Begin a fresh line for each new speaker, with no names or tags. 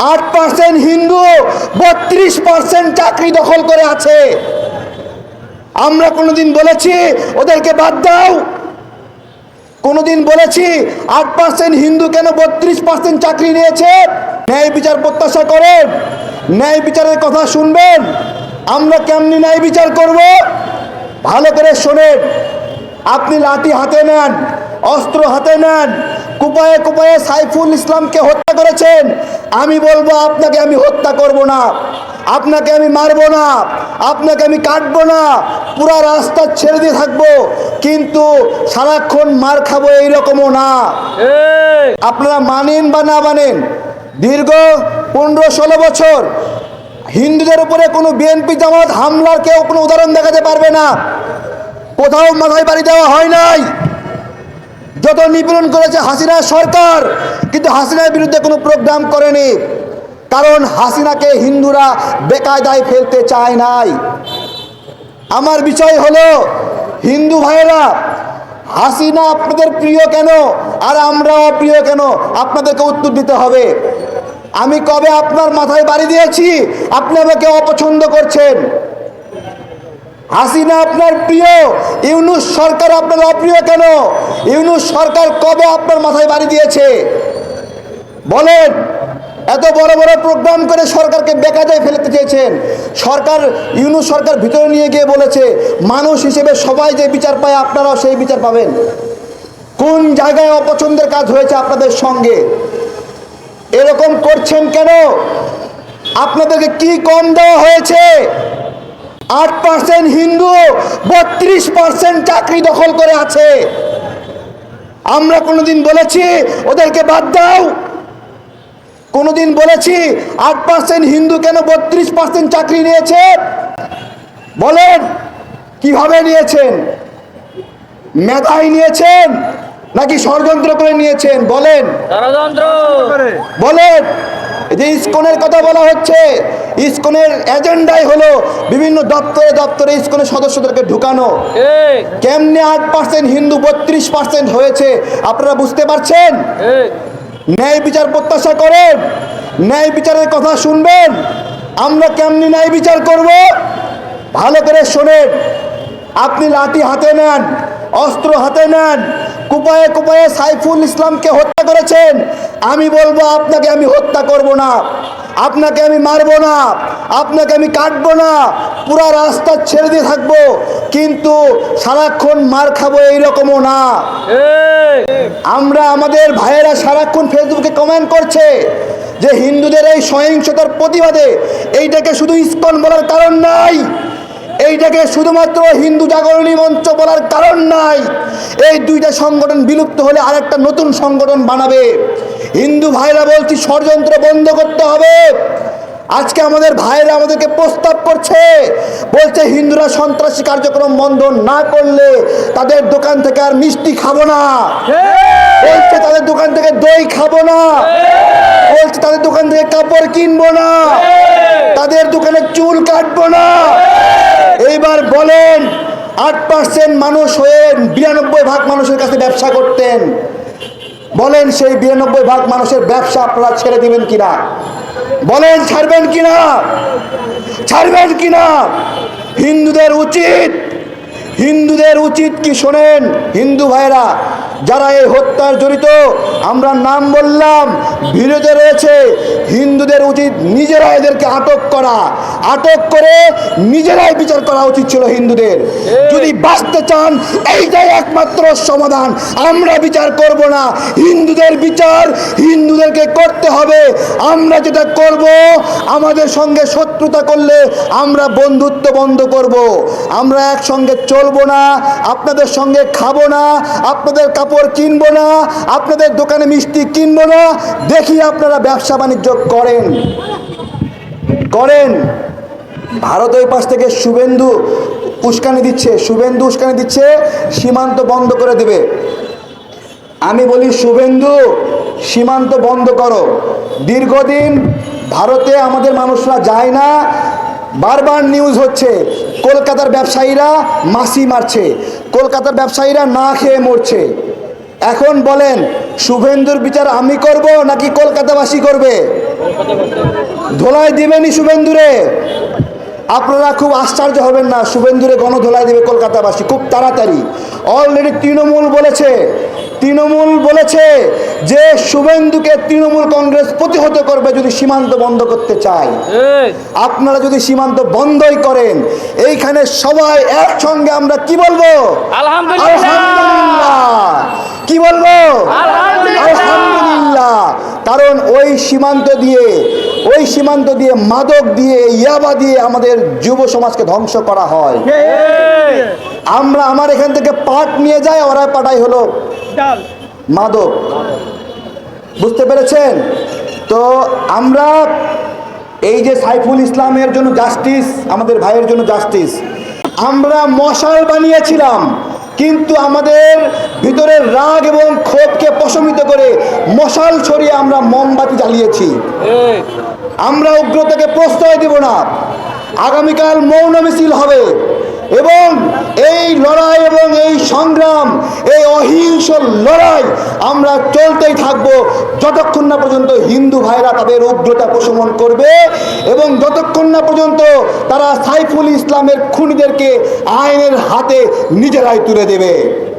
আট পার্সেন্ট হিন্দু, বত্রিশ পার্সেন্ট চাকরি দখল করে আছে। আমরা কোনোদিন বলেছি, ওদেরকে বাদ দাও। কোনোদিন বলেছি, আট পার্সেন্ট হিন্দু কেন বত্রিশ পার্সেন্ট চাকরি নিয়েছে? ন্যায় বিচার প্রত্যাশা করেন। ন্যায় বিচারের কথা শুনবেন। আমরা কেমনি ন্যায় বিচার করব? ভালো করে শোনেন। আপনি লাঠি হাতে নেন, অস্ত্র হাতে নেন। কুপায়ে কুপায়ে সাইফুল ইসলামকে হত্যা করেছেন। আমি বলব আপনাকে আমি হত্যা করব না। আপনাকে আমি মারবো না। আপনাকে আমি কাটবো না। পুরা রাস্তা ছেড়ে দিয়ে থাকব। কিন্তু সারাক্ষণ মার খাব এইরকমও না। আপনারা মানেন বা না মানেন দীর্ঘ পনেরো ষোলো বছর হিন্দুদের উপরে কোনো বিএনপি জামাত হামলার কেউ কোনো উদাহরণ দেখাতে পারবে না। কোথাও মাথায় বাড়ি দেওয়া হয় নাই। যত নিপীড়ন করেছে হাসিনা সরকার, কিন্তু হাসিনার বিরুদ্ধে কোনো প্রোগ্রাম করেনি। কারণ হাসিনাকে হিন্দুরা বেকায়দায় ফেলতে চায় নাই। আমার বিষয় হলো, হিন্দু ভাইয়েরা, হাসিনা আপনাদের প্রিয় কেন? আর আমরাও প্রিয় কেন? আপনাদেরকে উত্তর দিতে হবে। আমি কবে আপনার মাথায় বাড়ি দিয়েছি? আপনি আমাকে অপছন্দ করছেন। হাসিনা আপনার প্রিয়, ইউনুস সরকার আপনার অপ্রিয় কেন? ইউনুস সরকার কবে আপনার মাথায় বাড়ি দিয়েছে? বলেন, এত বড় বড় প্রোগ্রাম করে সরকারকে বেকাজায় ফেলতে চেয়েছেন। সরকার, ইউনুস সরকার ভিতরে নিয়ে গিয়ে বলেছে, মানুষ হিসেবে সবাই যে বিচার পায়, আপনারাও সেই বিচার পাবেন। কোন জায়গায় অপছন্দের কাজ হয়েছে আপনাদের সঙ্গে? এরকম করছেন কেন? আপনাদেরকে কি কম দেওয়া হয়েছে? আট পার্সেন্ট হিন্দু বত্রিশ পার্সেন্ট চাকরি দখল করে আছে। আমরা কোনোদিন বলেছি ওদেরকে বাদ দাও। কোনোদিন বলেছি আট পার্সেন্ট হিন্দু কেন বত্রিশ পার্সেন্ট চাকরি নিয়েছে? বলেন কীভাবে নিয়েছেন? মেধাই নিয়েছেন নাকি ষড়যন্ত্র করে নিয়েছেন? বলেন। বলেন। যে ইসকনের কথা বলা হচ্ছে ইসকনের এজেন্ডাই হলো বিভিন্ন দপ্তরে দপ্তরে ইসকনের সদস্যদেরকে ঢুকানো। কেমনে আট পার্সেন্ট হিন্দু বত্রিশ পার্সেন্ট হয়েছে আপনারা বুঝতে পারছেন? ন্যায় বিচার প্রত্যাশা করেন ন্যায় বিচারের কথা শুনবেন আমরা কেমনি ন্যায় বিচার করব? ভালো করে শোনেন আপনি লাঠি হাতে নেন অস্ত্র হাতে নেন কুপায়ে কুপায়ে সাইফুল ইসলামকে হত্যা করেছেন। আমি বলব, আপনাকে আমি হত্যা করব না। আপনাকে আমি মারবো না। আপনাকে আমি কাটবো না। পুরা রাস্তা ছেড়ে দিয়ে থাকব। কিন্তু সারাক্ষণ মার খাব এইরকমও না। আমরা আমাদের ভাইয়েরা সারাক্ষণ ফেসবুকে কমেন্ট করছে যে হিন্দুদের এই সহিংসতার প্রতিবাদে এইটাকে শুধু ইস্কন বলার কারণ নাই। এইটাকে শুধুমাত্র হিন্দু জাগরণী মঞ্চ বলার কারণ নাই। এই দুইটা সংগঠন বিলুপ্ত হলে আরেকটা নতুন সংগঠন বানাবে। হিন্দু ভাইরা বলছি, ষড়যন্ত্র বন্ধ করতে হবে। আজকে আমাদের ভাইরা আমাদেরকে প্রস্তাব করছে, বলছে হিন্দুরা সন্ত্রাসী কার্যক্রম বন্ধ না করলে তাদের দোকান থেকে আর মিষ্টি খাব না। বলছে তাদের দোকান থেকে দই খাব না। বলছে তাদের দোকান থেকে কাপড় কিনবো না। তাদের দোকানে চুল কাটবো না। এইবার বলেন, আট পার্সেন্ট মানুষ হয়ে বিরানব্বই ভাগ মানুষের কাছে ব্যবসা করতেন। বলেন, সেই বিরানব্বই ভাগ মানুষের ব্যবসা আপনারা ছেড়ে দিবেন কিনা? বলেন, ছাড়বেন কিনা? ছাড়বেন কিনা? হিন্দুদের উচিত। হিন্দুদের উচিত কি শোনেন, হিন্দু ভাইরা যারা এই হত্যার জড়িত, আমরা নাম বললাম ভিড়তে রয়েছে, হিন্দুদের নিজেরা এদেরকে আটক করা আটক করে নিজেরাই বিচার করা উচিত ছিল হিন্দুদের। যদি বাঁচতে চান এইটাই একমাত্র সমাধান। আমরা বিচার করব না। হিন্দুদের বিচার হিন্দুদেরকে করতে হবে। আমরা যেটা করব আমাদের সঙ্গে শত্রুতা করলে আমরা বন্ধুত্ব বন্ধ করব। আমরা একসঙ্গে চলবো না আপনাদের সঙ্গে খাব না আপনাদের কাপড় কিনবো না আপনাদের দোকানে মিষ্টি কিনবো না। দেখি আপনারা ব্যবসা বাণিজ্য করেন। করেন ভারত ওই পাশ থেকে শুভেন্দু উস্কানি দিচ্ছে, শুভেন্দু উস্কানি দিচ্ছে, সীমান্ত বন্ধ করে দেবে। আমি বলি, শুভেন্দু, সীমান্ত বন্ধ করো। দীর্ঘদিন ভারতে আমাদের মানুষরা যায় না, বারবার নিউজ হচ্ছে, কলকাতার ব্যবসায়ীরা মাসি মারছে, কলকাতার ব্যবসায়ীরা না খেয়ে মরছে। এখন বলেন, শুভেন্দুর বিচার আমি করব নাকি কলকাতাবাসী করবে? ধোলাই দিবেনি শুভেন্দুরে? আপনারা খুব আশ্চর্য হবেন না শুভেন্দুরে গণধোলাই দেবে কলকাতাবাসী খুব তাড়াতাড়ি। অলরেডি তৃণমূল বলেছে তৃণমূল বলেছে যে শুভেন্দুকে তৃণমূল কংগ্রেস প্রতিহত করবে যদি সীমান্ত বন্ধ করতে চায়। আপনারা যদি সীমান্ত বন্ধই করেন এইখানে সবাই একসঙ্গে আমরা কি বলব?
আলহামদুলিল্লাহ।
কি বলব।
আলহামদুলিল্লাহ।
কারণ ওই সীমান্ত দিয়ে ওই সীমান্ত দিয়ে মাদক দিয়ে ইয়াবা দিয়ে আমাদের যুব সমাজকে ধ্বংস করা হয়। আমরা আমার এখান থেকে পাট নিয়ে যাই ওরা পাঠাই হলো মাদক। বুঝতে পেরেছেন? তো আমরা এই যে সাইফুল ইসলামের জন্য জাস্টিস আমাদের ভাইয়ের জন্য জাস্টিস আমরা মশাল বানিয়েছিলাম কিন্তু আমাদের ভিতরের রাগ এবং ক্ষোভকে প্রশমিত করে মশাল ছড়িয়ে আমরা মোমবাতি জ্বালিয়েছি। আমরা উগ্রতাকে প্রশ্রয় দিব না। আগামীকাল মৌন মিছিল হবে এবং এই লড়াই এবং এই সংগ্রাম, এই অহিংস লড়াই আমরা চলতেই থাকব। যতক্ষণ না পর্যন্ত হিন্দু ভাইরা তাদের উগ্রতা প্রশমন করবে এবং যতক্ষণ না পর্যন্ত তারা সাইফুল ইসলামের খুনিদেরকে আইনের হাতে নিজেরাই তুলে দেবে।